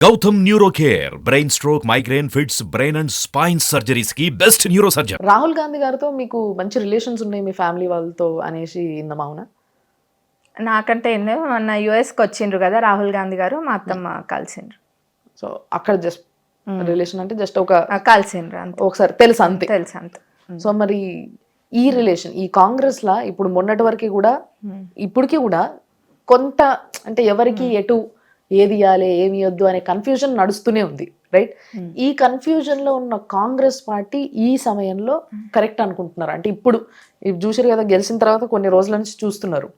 Gautam neuro care brain stroke migraine fits brain and spine సర్జరీస్కి best neuro surgeon Rahul Gandhi గారితో మీకు మంచి relations ఉన్నాయి మీ family వాళ్ళతో అనేసి ఇందమా అవునా నాకంటే ఎన్నో మొన్న యుఎస్కి వచ్చిండ్రు కదా రాహుల్ గాంధీ గారు మా అత్తమ్మ కలిసిండ్రు. సో అక్కడ జస్ట్ రిలేషన్ అంటే జస్ట్ ఒక ఆ, కలిసిండ్రు అంతే. ఒకసారి తెలుసు అంతే. తెలుసు అంత. సో మరి ఈ రిలేషన్ ఈ కాంగ్రెస్ లా ఇప్పుడు మొన్నటి వరకు కూడా ఇప్పటికీ కూడా కొంత అంటే ఎవరికి ఎటు ఏది ఇవ్వాలి ఏమి ఇవ్వద్దు అనే కన్ఫ్యూజన్ నడుస్తూనే ఉంది రైట్ ఈ కన్ఫ్యూజన్లో ఉన్న కాంగ్రెస్ పార్టీ ఈ సమయంలో కరెక్ట్ అనుకుంటున్నారు. అంటే ఇప్పుడు చూసారు కదా గెలిచిన తర్వాత కొన్ని రోజుల నుంచి చూస్తున్నారు.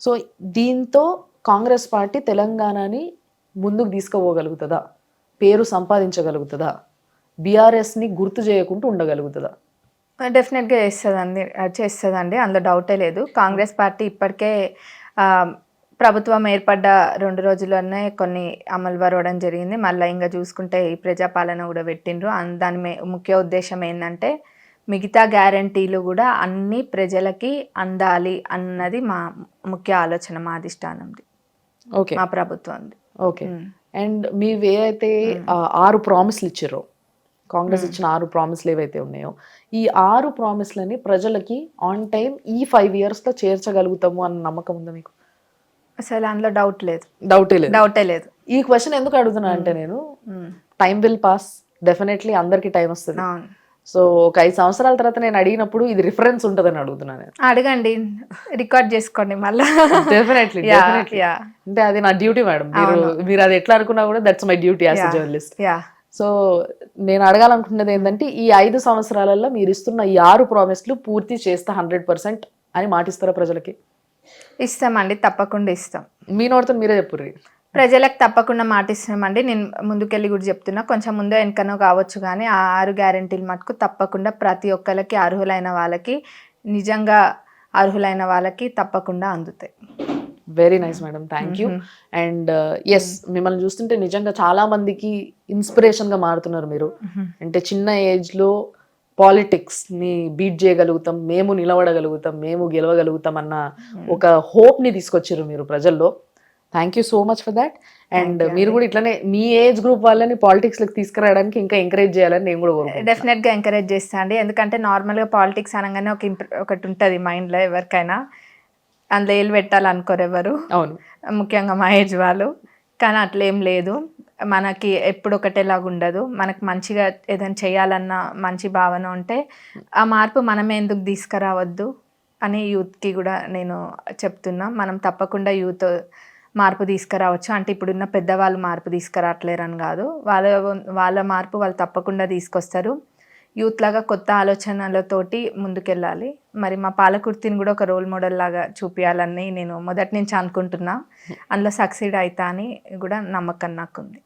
సో దీంతో కాంగ్రెస్ పార్టీ తెలంగాణని ముందుకు తీసుకుపోగలుగుతుందా? పేరు సంపాదించగలుగుతుందా? బీఆర్ఎస్ని గుర్తు చేయకుండా ఉండగలుగుతుందా? డెఫినెట్గా చేస్తుందండి చేస్తుందండి. అందులో డౌటే లేదు. కాంగ్రెస్ పార్టీ ఇప్పటికే ప్రభుత్వం ఏర్పడ్డ రెండు రోజుల్లోనే కొన్ని అమలు వరవడం జరిగింది. మళ్ళీ ఇంకా చూసుకుంటే ఈ ప్రజాపాలన కూడా పెట్టిండ్రు. దాని ముఖ్య ఉద్దేశం ఏంటంటే మిగతా గ్యారంటీలు కూడా అన్ని ప్రజలకి అందాలి అన్నది మా ముఖ్య ఆలోచన మా అధిష్టానంది. ఓకే. మా ప్రభుత్వంది. ఓకే. అండ్ మీరు ఏవైతే ఆరు ప్రామిస్లు ఇచ్చారో కాంగ్రెస్ ఇచ్చిన ఆరు ప్రామిస్లు ఏవైతే ఉన్నాయో ఈ ఆరు ప్రామిస్లని ప్రజలకి ఆన్ టైం ఈ ఫైవ్ ఇయర్స్లో చేర్చగలుగుతాము అన్న నమ్మకం ఉందా మీకు? అసలు అందులో డౌట్ లేదు. డౌటే లేదు. డౌటే లేదు. ఈ క్వశ్చన్ ఎందుకు అడుగుతున్నా అంటే నేను um. Time will pass definitely అందరికి టైం వస్తుంది. సో ఒక ఐదు సంవత్సరాల తర్వాత నేను అడిగినప్పుడు ఇది రిఫరెన్స్ ఉంటుందని అడుగుతున్నాను నేను. అడగండి. రికార్డ్ చేసుకోండి మళ్ళా. డెఫినెట్లీ అంటే అది నా డ్యూటీ మేడం మీరు మీరు అది ఎట్లా అనుకున్నా కూడా that's my duty as journalist yeah so నేను అడగాలనుకున్నది ఏంటంటే ఈ ఐదు సంవత్సరాలలో మీరు ఇస్తున్న ఈ ఆరు ప్రామిస్లు పూర్తి చేస్తా హండ్రెడ్ పర్సెంట్ అని మాటిస్తారా ప్రజలకి? ఇస్తామండి తప్పకుండా ఇస్తాం. మీ నోటితో మీరే చెప్పుర్రి. ప్రజలకు తప్పకుండా మాటిస్తున్నామండి నేను ముందుకెళ్ళి కూడా చెప్తున్నా కొంచెం ముందో వెనకనో కావచ్చు కానీ ఆ ఆరు గ్యారెంటీలు మటుకు తప్పకుండా ప్రతి ఒక్కరికి అర్హులైన వాళ్ళకి నిజంగా అర్హులైన వాళ్ళకి తప్పకుండా అందుతాయి. Very nice madam thank you and yes మిమ్మల్ని చూస్తుంటే నిజంగా చాలా మందికి ఇన్స్పిరేషన్గా మారుతున్నారు మీరు. అంటే చిన్న ఏజ్లో పాలిటిక్స్ని బీట్ చేయగలుగుతాం మేము నిలబడగలుగుతాం మేము గెలవగలుగుతాం అన్న ఒక హోప్ని తీసుకొచ్చారు మీరు ప్రజల్లో. Thank you so much for that and మీరు కూడా ఇట్లానే మీ ఏజ్ గ్రూప్ వాళ్ళని పాలిటిక్స్లోకి తీసుకురావడానికి ఇంకా ఎంకరేజ్ చేయాలని నేను కూడా డెఫినెట్గా ఎంకరేజ్ చేస్తా అండి. ఎందుకంటే నార్మల్గా పాలిటిక్స్ అనగానే ఒక ఒకటి ఉంటుంది మైండ్లో ఎవరికైనా. అందులో ఏళ్ళు పెట్టాలనుకోరు ఎవరు. అవును. ముఖ్యంగా మా ఏజ్ వాళ్ళు. కానీ అట్లేం లేదు. మనకి ఎప్పుడు ఒకటేలాగా ఉండదు మనకు మంచిగా ఏదైనా చేయాలన్న మంచి భావన ఉంటే ఆ మార్పు మనమే ఎందుకు తీసుకురావద్దు అని యూత్కి కూడా నేను చెప్తున్నా. మనం తప్పకుండా యూత్ మార్పు తీసుకురావచ్చు. అంటే ఇప్పుడున్న పెద్దవాళ్ళు మార్పు తీసుకురావట్లేరని కాదు. వాళ్ళ వాళ్ళ మార్పు వాళ్ళు తప్పకుండా తీసుకొస్తారు. యూత్ లాగా కొత్త ఆలోచనలతోటి ముందుకెళ్ళాలి. మరి మా పాలకుర్తిని కూడా ఒక రోల్ మోడల్ లాగా చూపించాలని నేను మొదటి నుంచి అనుకుంటున్నా. అందులో సక్సీడ్ అవుతా అని కూడా నమ్మకం నాకుంది.